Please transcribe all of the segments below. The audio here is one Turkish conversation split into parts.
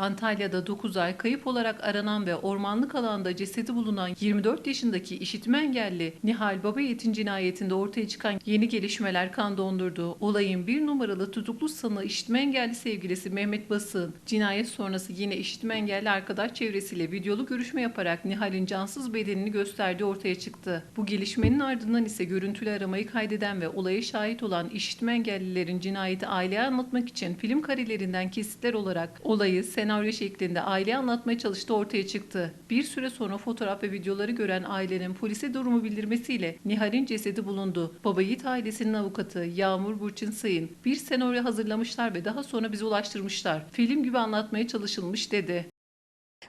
Antalya'da 9 ay kayıp olarak aranan ve ormanlık alanda cesedi bulunan 24 yaşındaki işitme engelli Nihal Babayiğit'in cinayetinde ortaya çıkan yeni gelişmeler kan dondurdu. Olayın bir numaralı tutuklu sanığı işitme engelli sevgilisi Mehmet Basın, cinayet sonrası yine işitme engelli arkadaş çevresiyle videolu görüşme yaparak Nihal'in cansız bedenini gösterdiği ortaya çıktı. Bu gelişmenin ardından ise görüntülü aramayı kaydeden ve olaya şahit olan işitme engellilerin cinayeti aileye anlatmak için film karelerinden kesitler olarak olayı senaryo şeklinde aileye anlatmaya çalıştığı ortaya çıktı. Bir süre sonra fotoğraf ve videoları gören ailenin polise durumu bildirmesiyle Nihal'in cesedi bulundu. Baba Yiğit ailesinin avukatı Yağmur Burçin Sayın bir senaryo hazırlamışlar ve daha sonra bize ulaştırmışlar. Film gibi anlatmaya çalışılmış dedi.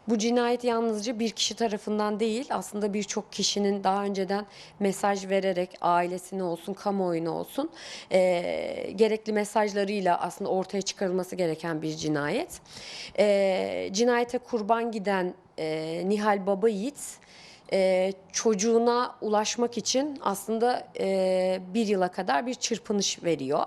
Bu cinayet yalnızca bir kişi tarafından değil aslında birçok kişinin daha önceden mesaj vererek ailesine olsun kamuoyuna olsun eee, gerekli mesajlarıyla aslında ortaya çıkarılması gereken bir cinayet. Eee, cinayete kurban giden eee, Nihal Babayiğit eee, çocuğuna ulaşmak için aslında eee, bir yıla kadar bir çırpınış veriyor.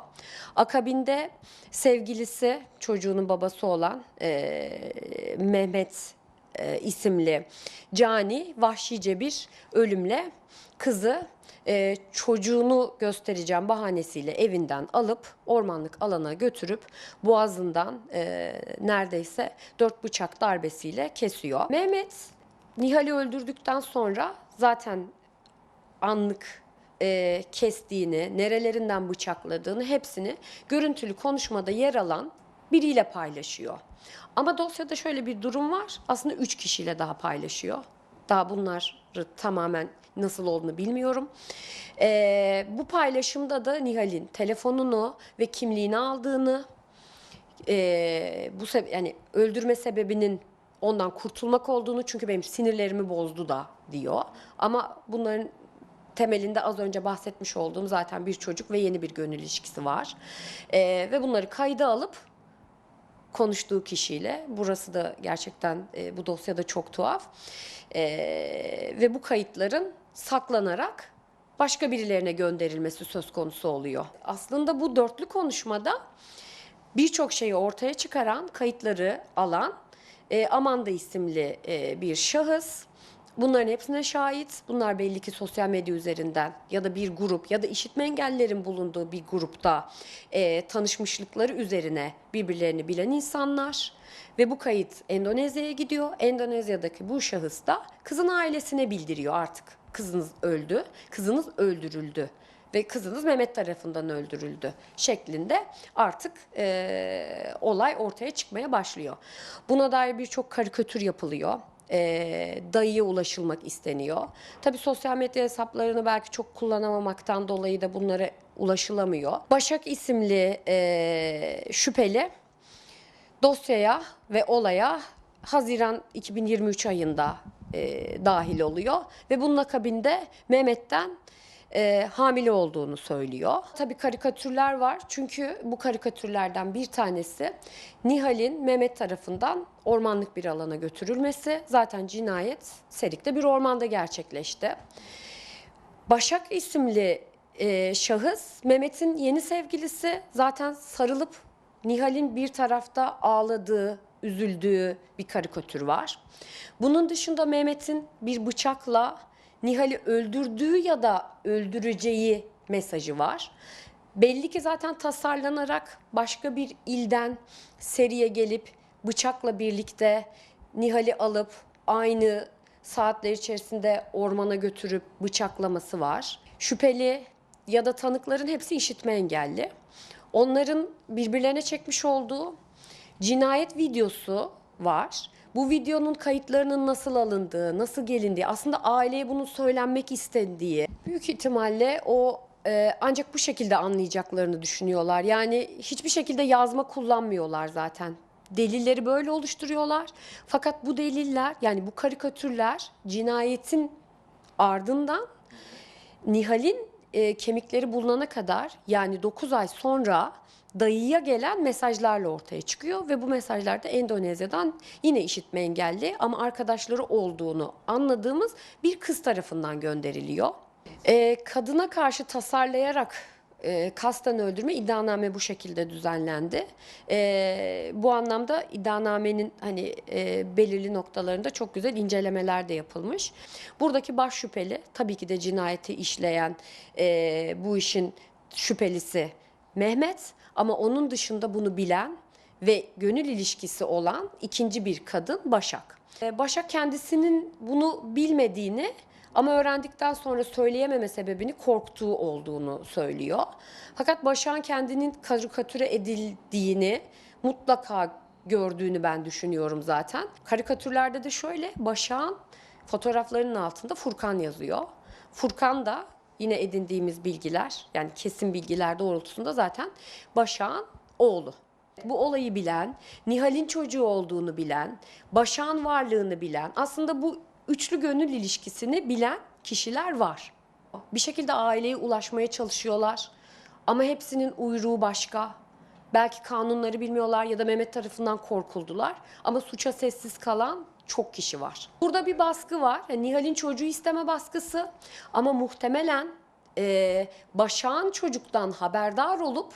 Akabinde sevgilisi çocuğunun babası olan eee, Mehmet e, isimli cani vahşice bir ölümle kızı e, çocuğunu göstereceğim bahanesiyle evinden alıp ormanlık alana götürüp boğazından e, neredeyse dört bıçak darbesiyle kesiyor. Mehmet Nihal'i öldürdükten sonra zaten anlık e, kestiğini, nerelerinden bıçakladığını hepsini görüntülü konuşmada yer alan biriyle paylaşıyor. Ama dosyada şöyle bir durum var. Aslında üç kişiyle daha paylaşıyor. Daha bunları tamamen nasıl olduğunu bilmiyorum. E, bu paylaşımda da Nihal'in telefonunu ve kimliğini aldığını, e, bu sebe- yani öldürme sebebinin ondan kurtulmak olduğunu çünkü benim sinirlerimi bozdu da diyor. Ama bunların temelinde az önce bahsetmiş olduğum zaten bir çocuk ve yeni bir gönül ilişkisi var. Ee, ve bunları kayda alıp konuştuğu kişiyle burası da gerçekten e, bu dosyada çok tuhaf Ee, ve bu kayıtların saklanarak başka birilerine gönderilmesi söz konusu oluyor. Aslında bu dörtlü konuşmada birçok şeyi ortaya çıkaran, kayıtları alan e, Amanda isimli e, bir şahıs. Bunların hepsine şahit. Bunlar belli ki sosyal medya üzerinden ya da bir grup ya da işitme engellilerin bulunduğu bir grupta e, tanışmışlıkları üzerine birbirlerini bilen insanlar. Ve bu kayıt Endonezya'ya gidiyor. Endonezya'daki bu şahıs da kızın ailesine bildiriyor artık. Kızınız öldü, kızınız öldürüldü ve kızınız Mehmet tarafından öldürüldü şeklinde artık eee, olay ortaya çıkmaya başlıyor. Buna dair birçok karikatür yapılıyor. Eee dayıya ulaşılmak isteniyor. Tabii sosyal medya hesaplarını belki çok kullanamamaktan dolayı da bunlara ulaşılamıyor. Başak isimli eee, şüpheli dosyaya ve olaya Haziran 2023 ayında e, dahil oluyor ve bunun akabinde Mehmet'ten e, hamile olduğunu söylüyor. Tabii karikatürler var çünkü bu karikatürlerden bir tanesi Nihal'in Mehmet tarafından ormanlık bir alana götürülmesi. Zaten cinayet Serik'te bir ormanda gerçekleşti. Başak isimli e, şahıs Mehmet'in yeni sevgilisi zaten sarılıp Nihal'in bir tarafta ağladığı, üzüldüğü bir karikatür var. Bunun dışında Mehmet'in bir bıçakla Nihal'i öldürdüğü ya da öldüreceği mesajı var. Belli ki zaten tasarlanarak başka bir ilden seriye gelip bıçakla birlikte Nihal'i alıp aynı saatler içerisinde ormana götürüp bıçaklaması var. Şüpheli ya da tanıkların hepsi işitme engelli. Onların birbirlerine çekmiş olduğu cinayet videosu var. Bu videonun kayıtlarının nasıl alındığı, nasıl gelindiği, aslında aileye bunun söylenmek istendiği büyük ihtimalle o e, ancak bu şekilde anlayacaklarını düşünüyorlar. Yani hiçbir şekilde yazma kullanmıyorlar zaten. Delilleri böyle oluşturuyorlar. Fakat bu deliller yani bu karikatürler cinayetin ardından Nihal'in e, kemikleri bulunana kadar yani 9 ay sonra dayıya gelen mesajlarla ortaya çıkıyor ve bu mesajlarda Endonezya'dan yine işitme engelli ama arkadaşları olduğunu anladığımız bir kız tarafından gönderiliyor. E, kadına karşı tasarlayarak e, kasten öldürme iddianame bu şekilde düzenlendi. E, bu anlamda iddianamenin hani e, belirli noktalarında çok güzel incelemeler de yapılmış. Buradaki baş şüpheli tabii ki de cinayeti işleyen e, bu işin şüphelisi Mehmet ama onun dışında bunu bilen ve gönül ilişkisi olan ikinci bir kadın Başak. E, Başak kendisinin bunu bilmediğini ama öğrendikten sonra söyleyememe sebebini korktuğu olduğunu söylüyor. Fakat Başak'ın kendinin karikatüre edildiğini mutlaka gördüğünü ben düşünüyorum zaten. Karikatürlerde de şöyle Başak'ın fotoğraflarının altında Furkan yazıyor. Furkan da yine edindiğimiz bilgiler yani kesin bilgiler doğrultusunda zaten Başak'ın oğlu. Bu olayı bilen, Nihal'in çocuğu olduğunu bilen, Başak'ın varlığını bilen, aslında bu üçlü gönül ilişkisini bilen kişiler var. Bir şekilde aileye ulaşmaya çalışıyorlar ama hepsinin uyruğu başka. Belki kanunları bilmiyorlar ya da Mehmet tarafından korkuldular ama suça sessiz kalan çok kişi var. Burada bir baskı var. Yani Nihal'in çocuğu isteme baskısı ama muhtemelen e, Başak'ın çocuktan haberdar olup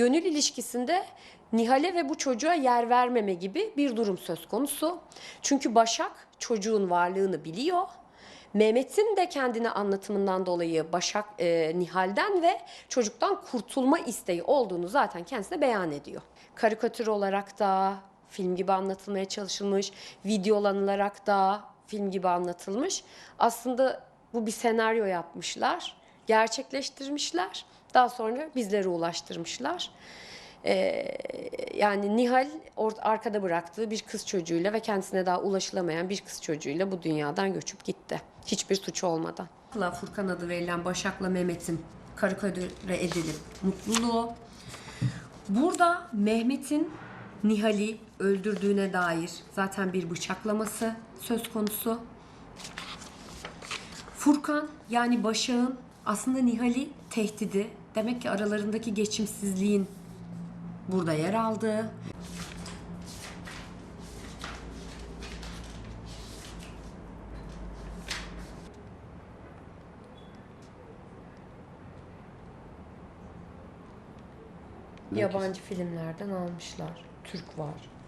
gönül ilişkisinde Nihal'e ve bu çocuğa yer vermeme gibi bir durum söz konusu. Çünkü Başak çocuğun varlığını biliyor. Mehmet'in de kendine anlatımından dolayı Başak e, Nihal'den ve çocuktan kurtulma isteği olduğunu zaten kendisine beyan ediyor. Karikatür olarak da film gibi anlatılmaya çalışılmış, videolanılarak da film gibi anlatılmış. Aslında bu bir senaryo yapmışlar, gerçekleştirmişler. Daha sonra bizlere ulaştırmışlar. Ee, yani Nihal or- arkada bıraktığı bir kız çocuğuyla ve kendisine daha ulaşılamayan bir kız çocuğuyla bu dünyadan göçüp gitti. Hiçbir suçu olmadan. Furkan adı verilen Başak'la Mehmet'in karikatüre edilip mutluluğu. Burada Mehmet'in Nihal'i öldürdüğüne dair zaten bir bıçaklaması söz konusu. Furkan yani Başak'ın aslında Nihal'i tehdidi demek ki aralarındaki geçimsizliğin burada yer aldığı. Yabancı filmlerden almışlar. Türk var.